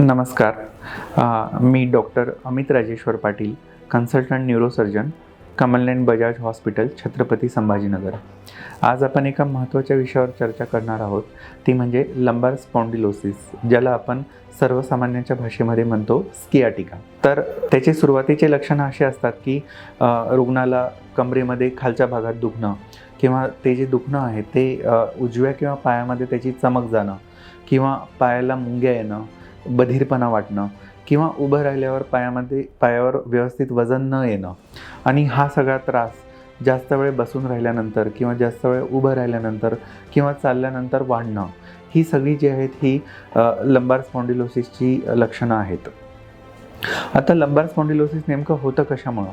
नमस्कार. मी doctor Amit Rajeshwar Patil consultant neurosurgeon Kamalnayan Bajaj hospital Chhatrapati Sambhajinagar. आज आपण एका महत्त्वाच्या विषयावर चर्चा करणार आहोत. ती म्हणजे लंबार स्पॉन्डिलोसिस ज्याला आपण सर्वसामान्यांच्या भाषेमध्ये म्हणतो स्कियाटिका तर त्याचे सुरुवातीचे लक्षणं असे असतात की रुग्णाला कमरेमध्ये खालच्या भागात दुखणं किंवा ते जे दुखणं आहे ते उजव्या किंवा पायामध्ये त्याची चमक जाणं किंवा पायाला मुंग्या येणं बधीरपणा वाटणं किंवा उभं राहिल्यावर पायामध्ये पायावर व्यवस्थित वजन न येणं. आणि हा सगळा त्रास जास्त वेळ बसून राहिल्यानंतर किंवा जास्त वेळ उभं राहिल्यानंतर किंवा चालल्यानंतर वाढणं ही सगळी जी आहेत ही लंबार स्पॉन्डिलोसिसची लक्षणं आहेत. आता लंबार स्पॉन्डिलोसिस नेमकं होतं कशामुळं?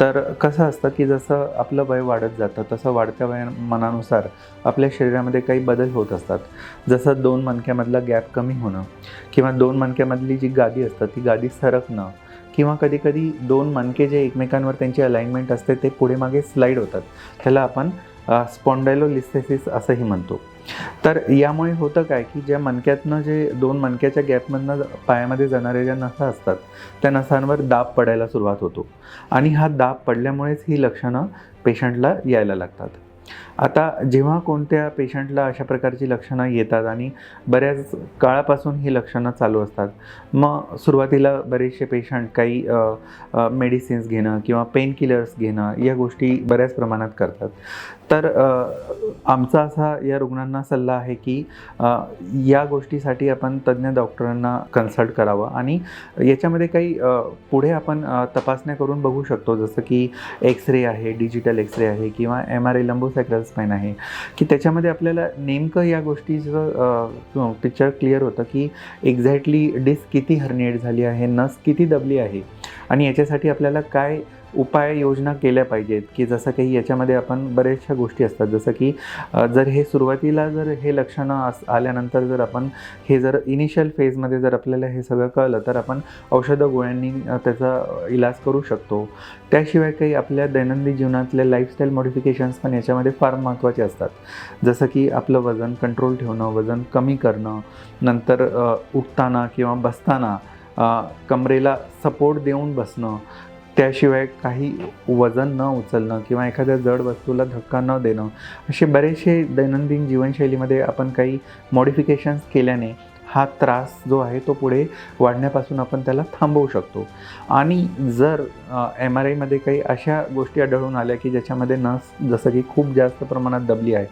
तर कसं असतं की जसं आपलं वय वाढत जातं तसं वाढत्या वयामानानुसार आपल्या शरीरामध्ये काही बदल होत असतात. जसं दोन मणक्यामधला गॅप कमी होणं किंवा दोन मणक्यामधली जी गादी असतं ती गादी सरकणं किंवा कधीकधी दोन मणके जे एकमेकांवर त्यांची अलाइनमेंट असते ते पुढे मागे स्लाईड होतात. त्याला आपण स्पॉन्डायलोलिस्थेसिस असंही म्हणतो. तर यामुळे होतं काय की ज्या मणक्यातनं जे दोन मणक्याच्या गॅपमधनं पायामध्ये जाणाऱ्या ज्या नसा असतात त्या नसांवर दाब पडायला सुरुवात होतो. आणि हा दाब पडल्यामुळेच ही लक्षणं पेशंटला यायला लागतात. आता जेव्हा कोणत्या पेशंटला अशा प्रकारची लक्षणं येतात आणि बऱ्याच काळापासून ही लक्षणं चालू असतात मग सुरुवातीला बरेचसे पेशंट काही मेडिसिन्स घेणं किंवा पेन किलर्स घेणं या गोष्टी बऱ्याच प्रमाणात करतात. तर आमचा असा या रुग्णांना सल्ला आहे की या गोष्टीसाठी आपण तज्ज्ञ डॉक्टरांना कन्सल्ट करावं आणि याच्यामध्ये काही पुढे आपण तपासण्या करून बघू शकतो. जसं की एक्स रे आहे डिजिटल एक्स रे आहे किंवा M R I lumbosacral spine आहे. की त्याच्यामध्ये आपल्याला नेमकं या गोष्टीचं पिक्चर क्लिअर होतं की एक्झॅक्टली डिस्क किती हर्निएट झाली आहे नस किती दबली आहे आणि याच्यासाठी आपल्याला काय उपाय योजना केल्या पाहिजेत की जसं काही याच्यामध्ये आपण बऱ्याचशा गोष्टी असतात. जसं की जर हे सुरुवातीला जर हे लक्षणं अस आल्यानंतर जर आपण हे जर इनिशियल फेजमध्ये जर आपल्याला हे सगळं कळलं तर आपण औषधं गोळ्यांनी त्याचा इलाज करू शकतो. त्याशिवाय काही आपल्या दैनंदिन जीवनातले लाईफस्टाईल मॉडिफिकेशन्स पण याच्यामध्ये फार महत्त्वाचे असतात. जसं की आपलं वजन कंट्रोल ठेवणं वजन कमी करणं नंतर उठताना किंवा बसताना कमरेला सपोर्ट देऊन बसणं त्याशिवाय काही वजन न उचलणं किंवा एखाद्या जड वस्तूला धक्का न देणं असे बरेचसे दैनंदिन जीवनशैलीमध्ये आपण काही मॉडिफिकेशन्स केल्याने हा त्रास जो आहे तो पुढे वाढण्यापासून आपण त्याला थांबवू शकतो. आणि जर एम आर आयमध्ये काही अशा गोष्टी आढळून आल्या की ज्याच्यामध्ये नस जसं की खूप जास्त प्रमाणात दबली आहे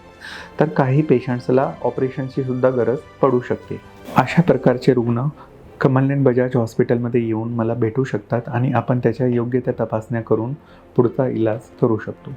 तर काही पेशंट्सला ऑपरेशनची सुद्धा गरज पडू शकते. अशा प्रकारचे रुग्ण कमलनेन बजाज हॉस्पिटलमध्ये येऊन मला भेटू शकतात आणि आपण त्याच्या योग्य त्या तपासण्या करून पुढचा इलाज करू शकतो.